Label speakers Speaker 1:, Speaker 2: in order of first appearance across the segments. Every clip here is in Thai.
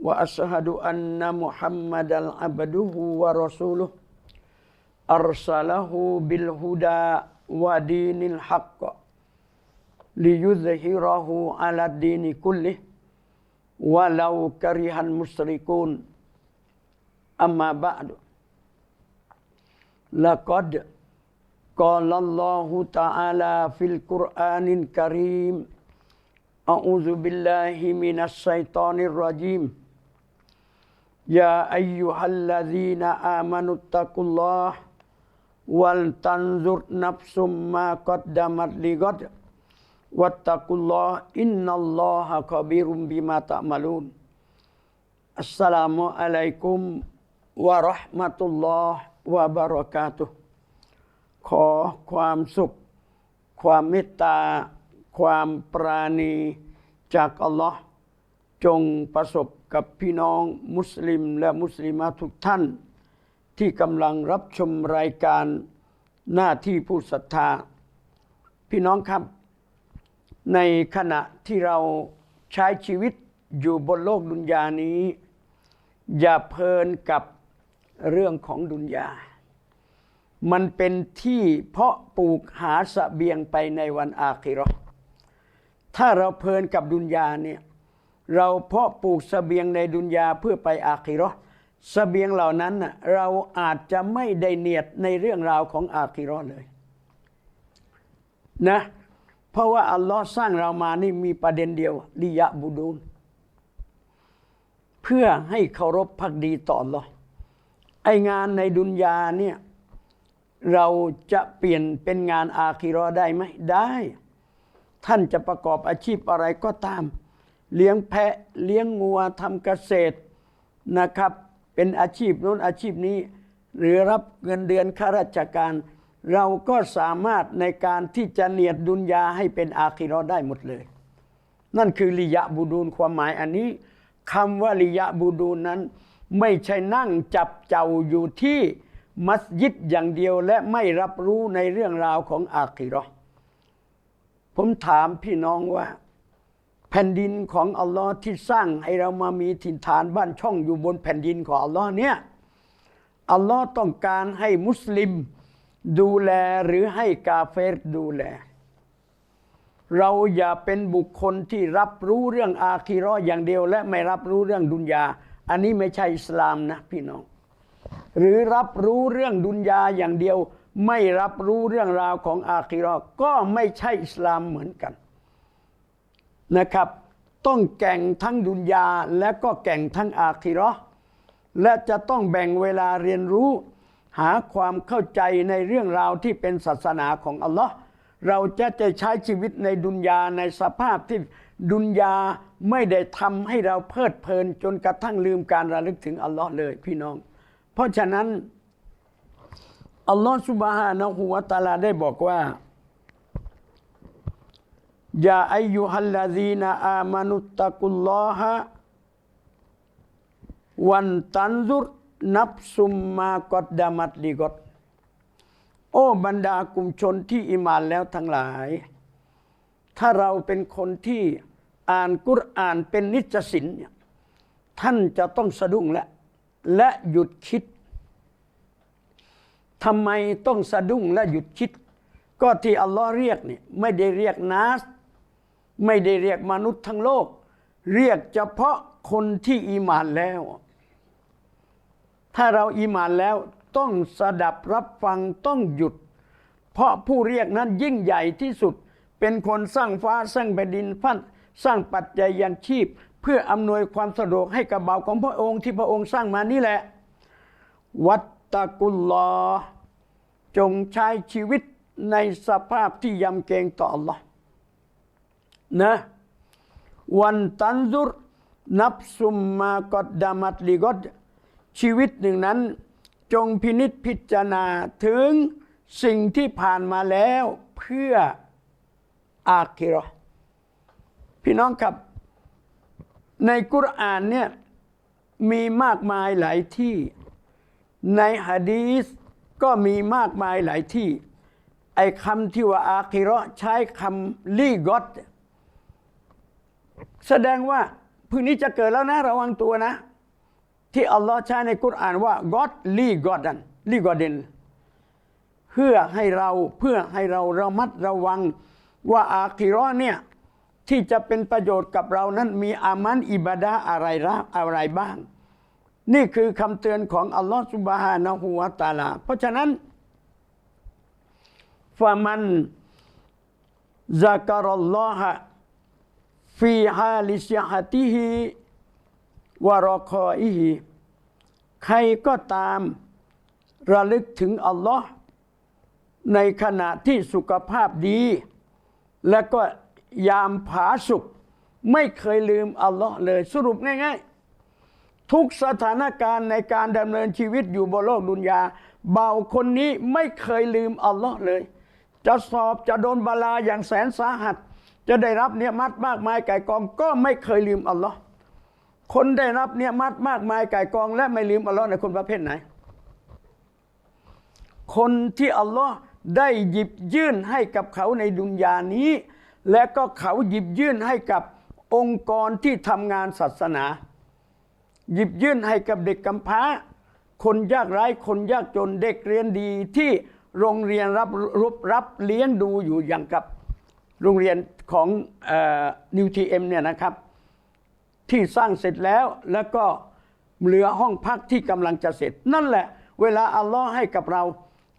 Speaker 1: وأشهد أن محمدا عبده ورسوله أرسله بالهدى ودين الحق ليظهره على الدين كله ولو كره المشركون. أما بعد لقد قال الله تعالى في القرآن الكريم أعوذ بالله من الشيطان الرجيم. يا أيها الذين آمنوا اتقوا الله ولتنظر نفس ما قدمت لغد واتقوا الله إن الله خبير بما تعملون السلام عليكم ورحمة الله وبركاته ขอความสุข ความเมตตา ความปราณีจากอัลลอฮ์ จงประสบกับพี่น้องมุสลิมและมุสลิมาทุกท่าน ที่กำลังรับชมรายการหน้าที่ผู้ศรัทธา พี่น้องครับ ในขณะที่เราใช้ชีวิตอยู่บนโลกดุนยานี้ อย่าเพลินกับเรื่องของดุนยา มันเป็นที่เพาะปลูกหาสเสบียงไปในวันอาคิราะห์ถ้าเราเพลินกับดุนยาเนี่ย เราเพาะปลูกสเสบียงในดุนยาเพื่อไปอาคิราะห์เสบียงเหล่านั้นเราอาจจะไม่ได้เนียดในเรื่องราวของอาคิราะห์เลยนะเพราะว่าอัลลอฮ์สร้างเรามานี่มีประเด็นเดียวลิยะบูดูนเพื่อให้เคารพพักดีต่ออัลลอฮ์ไองานในดุนยาเนี่ยเราจะเปลี่ยนเป็นงานอาคิรอได้ไหมได้ ท่านจะประกอบอาชีพอะไรก็ตาม เลี้ยงแพะเลี้ยงงัวทำเกษตรนะครับ เป็นอาชีพโน้นอาชีพนี้ หรือรับเงินเดือนข้าราชการ เราก็สามารถในการที่จะเนียดดุนยาให้เป็นอาคิรอได้หมดเลย นั่นคือลิยะบูดูนความหมายอันนี้คำว่าลิยะบูดูนนั้น ไม่ใช่นั่งจับเจ้าอยู่ที่มัสยิดอย่างเดียวและไม่รับรู้ในเรื่องราวของอาคิราะห์ผมถามพี่น้องว่า แผ่นดินของอัลลอฮ์ที่สร้างให้เรามามีถิ่นฐานบ้านช่องอยู่บนแผ่นดินของอัลลอฮ์เนี่ยอัลลอฮ์ต้องการให้มุสลิมดูแลหรือให้กาเฟรดูแล เราอย่าเป็นบุคคลที่รับรู้เรื่องอาคีราะห์อย่างเดียว และไม่รับรู้เรื่องดุนยา อันนี้ไม่ใช่อิสลามนะพี่น้อง หรือรับรู้เรื่องดุนยาอย่างเดียว ไม่รับรู้เรื่องราวของอาคีราะห์ก็ไม่ใช่อิสลามเหมือนกัน นะครับ ต้องแก่งทั้งดุนยาและก็แก่งทั้งอาคีราะห์และจะต้องแบ่งเวลาเรียนรู้ หาความเข้าใจในเรื่องราวที่เป็นศาสนาของอัลลอฮ์เราจะจะใช้ชีวิตในดุนยาในสภาพที่ดุนยาไม่ได้ทำให้เราเพลิดเพลินจนกระทั่งลืมการระลึกถึงอัลลอฮ์เลยพี่น้อง เพราะฉะนั้นอัลลอฮ์สุบฮานะฮูวะตาลาได้บอกว่า ยาอายุฮัลลาซีนาอามานุตตะกุลลอฮะวันตันซุรนับซุมมากอดดามัดลิกอดโอ้บรรดากลุ่มชนที่อิมานแล้วทั้งหลาย ถ้าเราเป็นคนที่อ่านกุรอานเป็นนิจสินเนี่ยท่านจะต้องสะดุ้งและ และหยุดคิดทำไมต้องสะดุ้งและหยุดคิด ก็ที่อัลลอฮ์เรียกเนี่ยไม่ได้เรียกนาส ไม่ได้เรียกมนุษย์ทั้งโลก เรียกเฉพาะคนที่อีมานแล้ว ถ้าเราอีมานแล้วต้องสดับรับฟังต้องหยุด เพราะผู้เรียกนั้นยิ่งใหญ่ที่สุด เป็นคนสร้างฟ้าสร้างแผ่นดินฟันสร้างปัจจัยยังชีพ เพื่ออำนวยความสะดวกให้กับเบาของพระองค์ที่พระองค์สร้างมานี่แหละ วัตตะกุลลอจงใช้ชีวิตในสภาพที่ยำเกรงต่อ Allah นะวันตันซุรนับซุมมากอดดามัตลิกอดชีวิตหนึ่งนั้น จงพินิษพิจารณาถึงสิ่งที่ผ่านมาแล้วเพื่ออาคิราะห์พี่น้องครับ ในกุรอานเนี่ยมีมากมายหลายที่ ในฮะดีษก็มีมากมายหลายที่ ไอ้คำที่ว่าอาคิราะห์ใช้คำลีกอด แสดงว่าพรุ่งนี้จะเกิดแล้วนะระวังตัวนะ ที่อัลลอฮ์ใช้ในกุรอานว่า God ลีกอดันลีกอเดนเพื่อให้เราเพื่อให้เราระมัดระวังว่าอาคิราะห์เนี่ยที่จะเป็นประโยชน์กับเรานั้นมีอามันอิบาดาอะไรละอะไรบ้าง นี่คือคำเตือนของอัลลอฮ์สุบฮานะฮูวะตาลา เพราะฉะนั้นฟามันซะกะรัลลอฮะ ฟีฮาลิชฮะติฮิวารอคออิฮิใครก็ตามระลึกถึงอัลลอฮ์ในขณะที่สุขภาพดี และก็ยามผาสุข ไม่เคยลืมอัลลอฮ์เลยสรุปง่ายๆ ทุกสถานการณ์ในการดำเนินชีวิตอยู่บนโลกดุนยาเบาคนนี้ไม่เคยลืมอัลลอฮ์เลย จะสอบจะโดนบาลาอย่างแสนสาหัส จะได้รับเนี่ยมัดมากมายไก่กองก็ไม่เคยลืมอัลลอฮ์คนได้รับเนี่ยมัดมากมายไก่กอง และไม่ลืมอัลลอฮ์ในคนประเภทไหน คนที่อัลลอฮ์ได้หยิบยื่นให้กับเขาในดุนยานี้ และก็เขาหยิบยื่นให้กับองค์กรที่ทำงานศาสนา หยิบยื่นให้กับเด็กกำพร้า คนยากไร้คนยากจนเด็กเรียนดีที่โรงเรียนรับรับรับเลี้ยงดูอยู่อย่างกับโรงเรียน ของนิวทีเอ็มเนี่ยนะครับ ที่สร้างเสร็จแล้วแล้วก็เหลือห้องพักที่กำลังจะเสร็จ นั่นแหละ เวลาอัลลอฮ์ให้กับเรา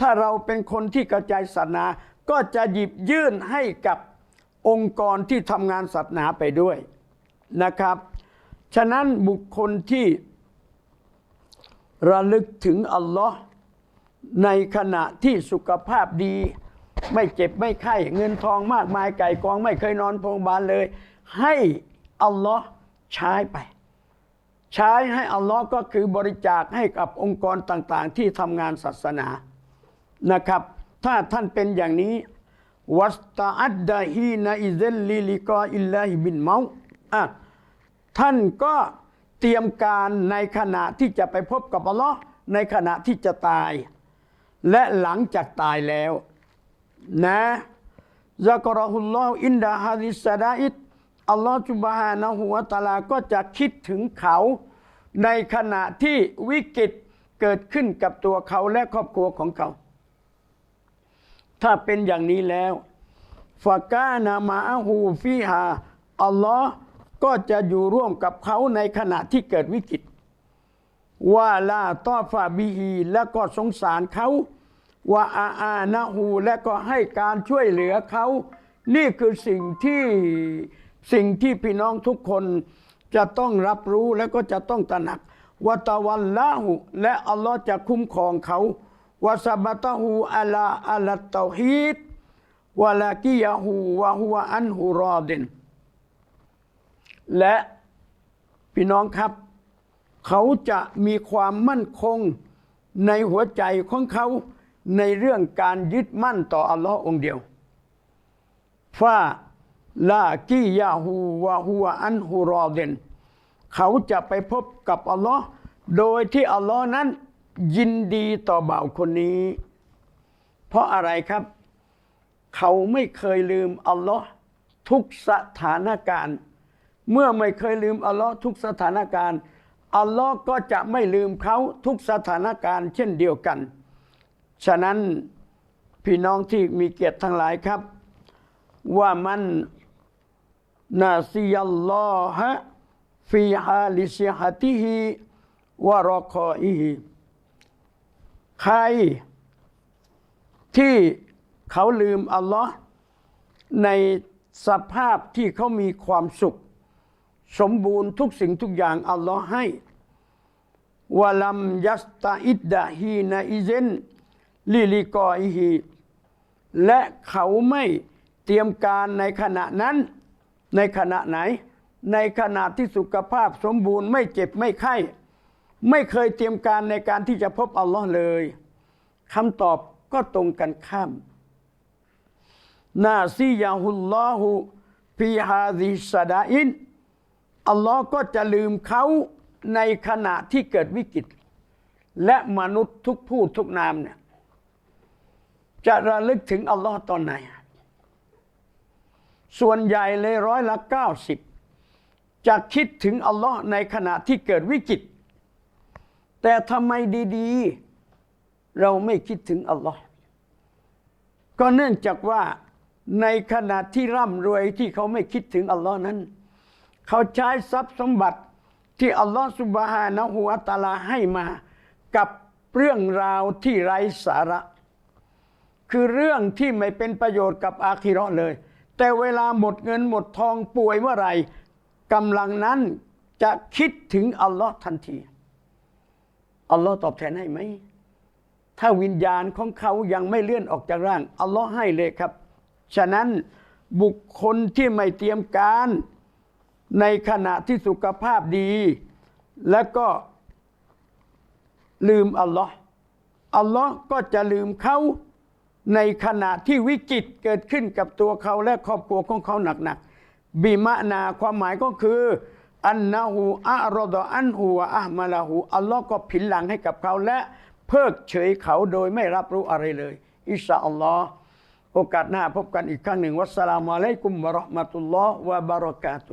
Speaker 1: ถ้าเราเป็นคนที่กระจายศาสนา ก็จะหยิบยื่นให้กับองค์กรที่ทำงานศาสนาไปด้วยนะครับ ฉะนั้นบุคคลที่ระลึกถึงอัลลอฮ์ในขณะที่สุขภาพดี ไม่เจ็บไม่ไข้เงินทองมากมายไก่กองไม่เคยนอนโรงพยาบาลเลย ให้อัลลอฮ์ใช้ไป ใช้ให้อัลลอฮ์ก็คือบริจาคให้กับองค์กรต่างๆ ที่ทำงานศาสนานะครับ ถ้าท่านเป็นอย่างนี้วัสตาอัดดาฮีนาอิเซลลิลิกออิลลาฮิบินเมาอะท่านก็เตรียมการในขณะที่จะไปพบกับอัลลอฮ์ในขณะที่จะตาย และหลังจากตายแล้ว นะซักรอฮุลลอฮ์อินดาฮาดิสดาอิดอัลลอฮฺจุบฮานะฮูวะตาลาก็จะคิดถึงเขา ในขณะที่วิกฤตเกิดขึ้นกับตัวเขาและครอบครัวของเขา ถ้าเป็นอย่างนี้แล้วฟากานามาฮูฟีฮาอัลลอฮ์ก็จะอยู่ร่วมกับเขาในขณะที่เกิดวิกฤตว่าลาตอฟาบีฮีและก็สงสารเขา ว่าอาอานะฮูและก็ให้การช่วยเหลือเขา นี่คือสิ่งที่สิ่งที่พี่น้องทุกคนจะต้องรับรู้และก็จะต้องตระหนักวะตะวันละหูและอัลลอฮ์จะคุ้มครองเขาวะซาบะตะฮูอัลาอัลตอฮีดวะลากิยะฮูวะฮุวะอันฮูรอดิน และพี่น้องครับ เขาจะมีความมั่นคงในหัวใจของเขา ในเรื่องการยึดมั่นต่ออัลลอฮ์องเดียวฟาลากียาฮูวะฮูวอันฮูรอเดนเขาจะไปพบกับอัลลอฮ์โดยที่อัลลอฮ์นั้นยินดีต่อบ่าวคนนี้ เพราะอะไรครับ เขาไม่เคยลืมอัลลอฮ์ทุกสถานการณ์ เมื่อไม่เคยลืมอัลลอฮ์ทุกสถานการณ์อัลลอฮ์ก็จะไม่ลืมเขาทุกสถานการณ์เช่นเดียวกัน ฉะนั้นพี่น้องที่มีเกียรติทั้งหลายครับ ว่ามันนาซียัลลอฮะฟีฮาลิซิฮะติฮิวะรอคออิฮิใคร ที่เขาลืมอัลลอฮ์ในสภาพที่เขามีความสุข สมบูรณ์ทุกสิ่งทุกอย่างอัลลอฮ์ให้วะลัมยัสตาอิดดะฮีนาอิเซน ลิลิกออิฮีและเขาไม่เตรียมการในขณะนั้นในขณะไหน ในขณะที่สุขภาพสมบูรณ์ไม่เจ็บไม่ไข้ ไม่เคยเตรียมการในการที่จะพบอัลลอฮ์เลยคำตอบก็ตรงกันข้ามนาซียาฮุลลอฮุฟีฮาซิสดาอินอัลลอฮ์ก็จะลืมเขาในขณะที่เกิดวิกฤต และมนุษย์ทุกผู้ทุกนามเนี่ย จะระลึกถึงอัลลอฮ์ตอนไหน ส่วนใหญ่เลยร้อยละเก้าสิบจะคิดถึงอัลลอฮ์ในขณะที่เกิดวิกฤต แต่ทำไมดีๆ เราไม่คิดถึงอัลลอฮ์ก็เนื่องจากว่าในขณะที่ร่ำรวยที่เขาไม่คิดถึงอัลลอฮ์นั้น เขาใช้ทรัพย์สมบัติที่อัลลอฮ์สุบฮานะฮูวะตาลาให้มากับเรื่องราวที่ไร้สาระ คือเรื่องที่ไม่เป็นประโยชน์กับอาคิราะเลย แต่เวลาหมดเงินหมดทองป่วยเมื่อไหร่กำลังนั้นจะคิดถึงอัลลอฮ์ทันที อัลลอฮ์ตอบแทนให้ไหม ถ้าวิญญาณของเขายังไม่เลื่อนออกจากร่าง อัลลอฮ์ให้เลยครับ ฉะนั้นบุคคลที่ไม่เตรียมการ ในขณะที่สุขภาพดี แล้วก็ลืมอัลลอฮ์อัลลอฮ์ก็จะลืมเขา ในขณะที่วิกฤตเกิดขึ้นกับตัวเขาและครอบครัวของเขาหนักๆบิมะนาความหมายก็คืออันนะฮูอะรอดอันฮูวะอะห์มาลาหูอัลลอฮ์ก็ผินหลังให้กับเขาและเพิกเฉยเขาโดยไม่รับรู้อะไรเลย อิชาอัลลอฮ์โอกาสหน้าพบกันอีกครั้งหนึ่งวัสสลามุอะลัยกุมวะเราะห์มะตุลลอฮ์วะบะเราะกาตุ